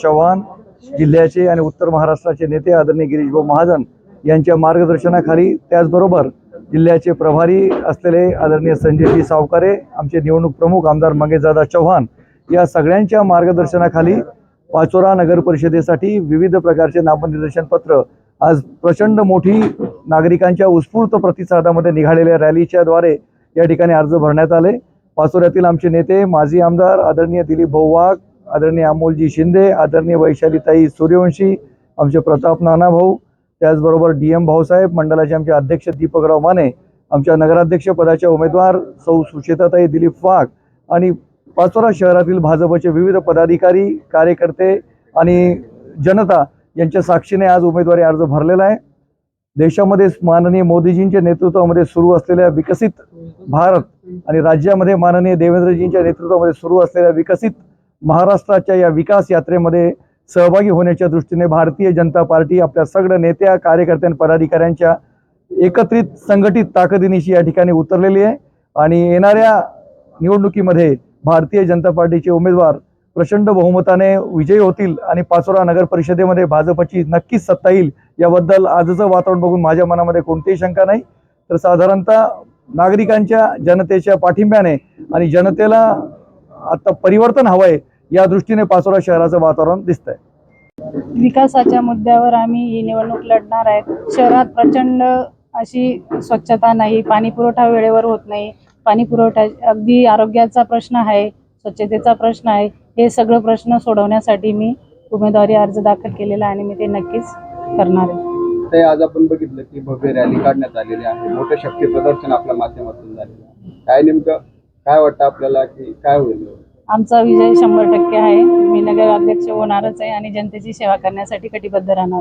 चव्हाण जिल्ह्याचे आणि उत्तर महाराष्ट्राचे नेते आदरणीय गिरीशभाऊ महाजन यांच्या मार्गदर्शनाखाली त्याचबरोबर जिल्ह्याचे प्रभारी असलेले आदरणीय संजयजी सावकारे आमचे निवडणूक प्रमुख आमदार मंगेशदादा चव्हाण या सगळ्यांच्या मार्गदर्शनाखाली पाचोरा नगर परिषदेसाठी विविध प्रकारचे नामनिर्देशन पत्र आज प्रचंड मोठी नागरिकांच्या उत्स्फूर्त प्रतिसादामध्ये निघालेल्या रॅलीच्या द्वारे या ठिकाणी अर्ज भरण्यात आले. पाचोऱ्यातील आमचे नेते माजी आमदार आदरणीय दिलीप भाऊ वाघ आदरणीय अमोलजी शिंदे आदरणीय वैशालीताई सूर्यवंशी आमचे प्रताप नाना भाऊ त्याचबरोबर डी एम भाऊसाहेब मंडळाचे आमचे अध्यक्ष दीपकराव माने आमच्या नगराध्यक्ष पदाच्या उमेदवार सौ सुचेताताई दिलीप वाघ आणि पाचोरा शहरातील भाजपचे विविध पदाधिकारी कार्यकर्ते आणि जनता यांच्या साक्षीने आज उमेदवारी अर्ज भरलेला आहे. देशामध्ये माननीय मोदीजींच्या नेतृत्वामध्ये सुरू असलेल्या विकसित भारत आणि राज्यामध्ये माननीय देवेंद्रजींच्या नेतृत्वामध्ये सुरू असलेल्या विकसित महाराष्ट्राच्या या विकास यात्रेमध्ये सहभागी होण्याच्या दृष्टीने भारतीय जनता पार्टी आपल्या सगळ्या नेत्या कार्यकर्त्यां पदाधिकाऱ्यांच्या एकत्रित संघटित ताकदीनिशी या ठिकाणी उतरलेली आहे. आणि येणाऱ्या निवडणुकीमध्ये भारतीय जनता पार्टीचे उमेदवार प्रचंड बहुमताने विजयी होतील आणि पाचोरा नगर परिषदेमध्ये भाजपची नक्कीच सत्ता येईल याबद्दल आजचं वातावरण बघून माझ्या मनामध्ये कोणतीही शंका नाही. तर साधारणतः नागरिकांच्या जनतेच्या पाठिंब्याने आणि जनतेला आता परिवर्तन हवंय या दृष्टीने पाचोरा शहराचं वातावरण दिसतंय. विकासाच्या मुद्द्यावर आम्ही ही निवडणूक लढणार आहेत. शहरात प्रचंड अशी स्वच्छता नाही पाणी पुरवठा वेळेवर होत नाही. पाणी पुरवठा अगदी आरोग्याचा प्रश्न आहे स्वच्छतेचा प्रश्न आहे. हे सगळं प्रश्न सोडवण्यासाठी मी उमेदवारी अर्ज दाखल केलेला आहे आणि मी ते नक्कीच करणार आहे. ते आज आपण बघितलं की भव्य रॅली काढण्यात आलेली आहे. मोठं शक्ती प्रदर्शन आपल्या माध्यमातून झालेलं आहे. काय नेमकं काय वाटतं आपल्याला की काय होईल? आमचा विजय शंभर टक्के आहे. मी नगराध्यक्ष होणारच आहे आणि जनतेची सेवा करण्यासाठी कटिबद्ध राहणार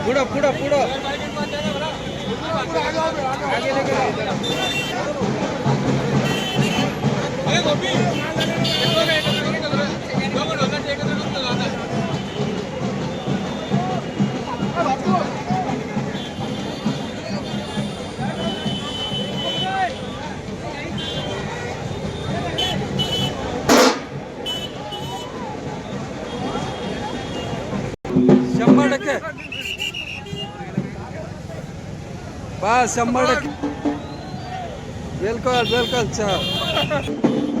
आहे. शंभर टक्के बस शंभर टक्के. बिलकुल बिलकुल सर